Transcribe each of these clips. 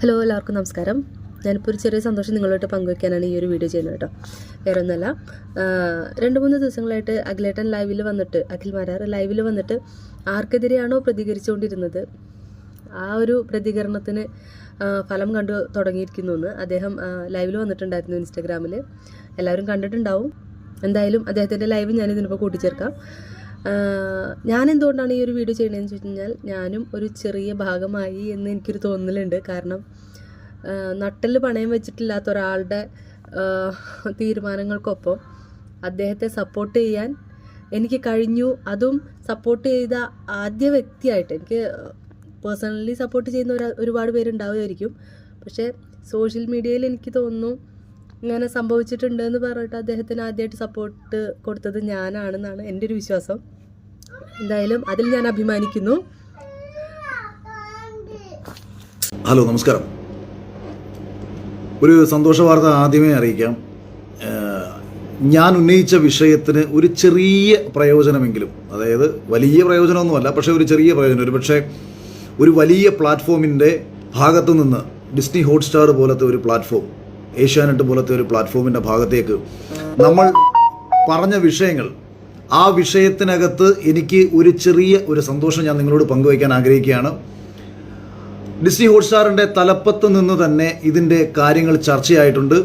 Hello എല്ലാവർക്കും നമസ്കാരം. ഞാനിപ്പോൾ ഒരു ചെറിയ സന്തോഷം നിങ്ങളോട്ട് പങ്കുവയ്ക്കാനാണ് ഈ ഒരു വീഡിയോ ചെയ്യുന്നത് കേട്ടോ. വേറെ ഒന്നല്ല രണ്ട് മൂന്ന് ദിവസങ്ങളായിട്ട് അഖിലേട്ടൻ ലൈവിൽ വന്നിട്ട് അഖിൽ മാരാർ ലൈവിൽ വന്നിട്ട് ആർക്കെതിരെയാണോ പ്രതികരിച്ചുകൊണ്ടിരുന്നത്? ആ ഒരു പ്രതികരണത്തിന് ഫലം കണ്ടു തുടങ്ങിയിരിക്കുന്നു എന്ന് അദ്ദേഹം ലൈവിൽ വന്നിട്ടുണ്ടായിരുന്നു ഇൻസ്റ്റാഗ്രാമിൽ എല്ലാവരും കണ്ടിട്ടുണ്ടാവും. എന്തായാലും അദ്ദേഹത്തിന്റെ ലൈവ് ഞാൻ ഇതിനിപ്പോൾ കൂട്ടിച്ചേർക്കാം. ഞാൻ എന്തുകൊണ്ടാണ് ഈ ഒരു വീഡിയോ ചെയ്യണതെന്ന് വെച്ച് കഴിഞ്ഞാൽ ഞാനും ഒരു ചെറിയ ഭാഗമായി എന്ന് എനിക്കൊരു തോന്നലുണ്ട്. കാരണം നട്ടൽ പണയം വെച്ചിട്ടില്ലാത്ത ഒരാളുടെ തീരുമാനങ്ങൾക്കൊപ്പം അദ്ദേഹത്തെ സപ്പോർട്ട് ചെയ്യാൻ എനിക്ക് കഴിഞ്ഞു. അതും സപ്പോർട്ട് ചെയ്ത ആദ്യ വ്യക്തിയായിട്ട് എനിക്ക് പേഴ്സണലി സപ്പോർട്ട് ചെയ്യുന്ന ഒരു ഒരുപാട് പേരുണ്ടാവുമായിരിക്കും. പക്ഷേ സോഷ്യൽ മീഡിയയിൽ എനിക്ക് തോന്നുന്നു ഇങ്ങനെ സംഭവിച്ചിട്ടുണ്ട് എന്ന് പറഞ്ഞിട്ട് അദ്ദേഹത്തിന് ആദ്യമായിട്ട് സപ്പോർട്ട് കൊടുത്തത് ഞാനാണെന്നാണ് എന്റെ ഒരു വിശ്വാസം. എന്തായാലും അതിൽ ഞാൻ അഭിമാനിക്കുന്നു. ഹലോ നമസ്കാരം. ഒരു സന്തോഷ വാർത്ത ആദ്യമേ അറിയിക്കാം. ഞാൻ ഉന്നയിച്ച വിഷയത്തിന് ഒരു ചെറിയ പ്രയോജനമെങ്കിലും അതായത് വലിയ പ്രയോജനമൊന്നുമല്ല പക്ഷേ ഒരു ചെറിയ പ്രയോജനം. ഒരു പക്ഷേ ഒരു വലിയ പ്ലാറ്റ്ഫോമിന്റെ ഭാഗത്തു നിന്ന് ഡിസ്നി ഹോട്ട്സ്റ്റാർ പോലത്തെ ഒരു പ്ലാറ്റ്ഫോം ഏഷ്യാനെറ്റ് പോലത്തെ ഒരു പ്ലാറ്റ്ഫോമിന്റെ ഭാഗത്തേക്ക് നമ്മൾ പറഞ്ഞ വിഷയങ്ങൾ ആ വിഷയത്തിനകത്ത് എനിക്ക് ഒരു ചെറിയ ഒരു സന്തോഷം ഞാൻ നിങ്ങളോട് പങ്കുവയ്ക്കാൻ ആഗ്രഹിക്കുകയാണ്. ഡിസ്നി ഹോട്ട്സ്റ്റാറിന്റെ തലപ്പത്ത് നിന്ന് തന്നെ ഇതിന്റെ കാര്യങ്ങൾ ചർച്ചയായിട്ടുണ്ട്.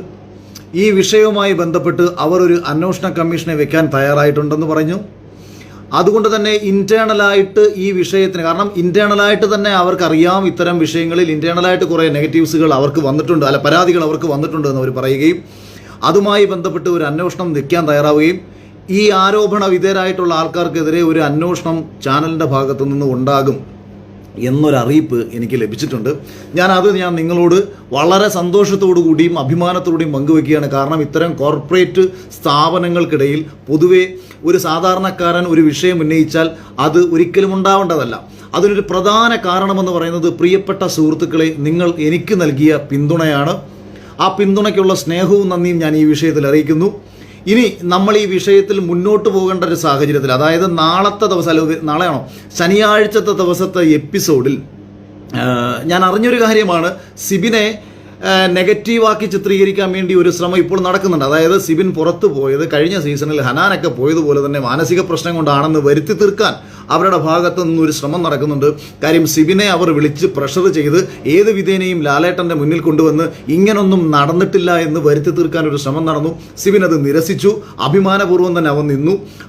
ഈ വിഷയവുമായി ബന്ധപ്പെട്ട് അവർ ഒരു അന്വേഷണ കമ്മീഷനെ വെക്കാൻ തയ്യാറായിട്ടുണ്ടെന്ന് പറഞ്ഞു. അതുകൊണ്ട് തന്നെ ഇന്റേണലായിട്ട് ഈ വിഷയത്തിന് കാരണം ഇന്റേണലായിട്ട് തന്നെ അവർക്കറിയാം ഇത്തരം വിഷയങ്ങളിൽ ഇന്റേണലായിട്ട് കുറേ നെഗറ്റീവ്സുകൾ അവർക്ക് വന്നിട്ടുണ്ട് അല്ല പരാതികൾ അവർക്ക് വന്നിട്ടുണ്ട് എന്ന് അവർ പറയുകയും അതുമായി ബന്ധപ്പെട്ട് ഒരു അന്വേഷണം നിൽക്കാൻ തയ്യാറാവുകയും ഈ ആരോപണ വിധേയരായിട്ടുള്ള ആൾക്കാർക്കെതിരെ ഒരു അന്വേഷണം ചാനലിന്റെ ഭാഗത്തു നിന്ന് ഉണ്ടാകും എന്നൊരറിയിപ്പ് എനിക്ക് ലഭിച്ചിട്ടുണ്ട്. ഞാൻ അത് ഞാൻ നിങ്ങളോട് വളരെ സന്തോഷത്തോടു കൂടിയും അഭിമാനത്തോടെയും പങ്കുവെക്കുകയാണ് കാരണം ഇത്തരം കോർപ്പറേറ്റ് സ്ഥാപനങ്ങൾക്കിടയിൽ പൊതുവെ ഒരു സാധാരണക്കാരൻ ഒരു വിഷയം ഉന്നയിച്ചാൽ അത് ഒരിക്കലും ഉണ്ടാവേണ്ടതല്ല. അതിനൊരു പ്രധാന കാരണമെന്ന് പറയുന്നത് പ്രിയപ്പെട്ട സുഹൃത്തുക്കളെ നിങ്ങൾ എനിക്ക് നൽകിയ പിന്തുണയാണ്. ആ പിന്തുണയ്ക്കുള്ള സ്നേഹവും നന്ദിയും ഞാൻ ഈ വിഷയത്തിൽ അറിയിക്കുന്നു. ഇനി നമ്മൾ ഈ വിഷയത്തിൽ മുന്നോട്ട് പോകേണ്ട ഒരു സാഹചര്യത്തിൽ അതായത് നാളത്തെ ദിവസം അല്ലെങ്കിൽ നാളെയാണോ? ശനിയാഴ്ചത്തെ ദിവസത്തെ എപ്പിസോഡിൽ ഞാൻ അറിഞ്ഞൊരു കാര്യമാണ് സിബിനെ നെഗറ്റീവാക്കി ചിത്രീകരിക്കാൻ വേണ്ടി ഒരു ശ്രമം ഇപ്പോൾ നടക്കുന്നുണ്ട്. അതായത് സിബിൻ പുറത്തു പോയത് കഴിഞ്ഞ സീസണിൽ ഹനാനൊക്കെ പോയതുപോലെ തന്നെ മാനസിക പ്രശ്നം കൊണ്ടാണെന്ന് വരുത്തി തീർക്കാൻ അവരുടെ ഭാഗത്തു നിന്നൊരു ശ്രമം നടക്കുന്നുണ്ട്. കാര്യം സിബിനെ അവർ വിളിച്ച് പ്രഷർ ചെയ്ത് ഏത് വിധേനയും ലാലേട്ടന്റെ മുന്നിൽ കൊണ്ടുവന്ന് ഇങ്ങനൊന്നും നടന്നിട്ടില്ല എന്ന് വരുത്തി തീർക്കാൻ ഒരു ശ്രമം നടന്നു. സിബിൻ അത് നിരസിച്ചു. അഭിമാനപൂർവം തന്നെ അവൻ നിന്നു.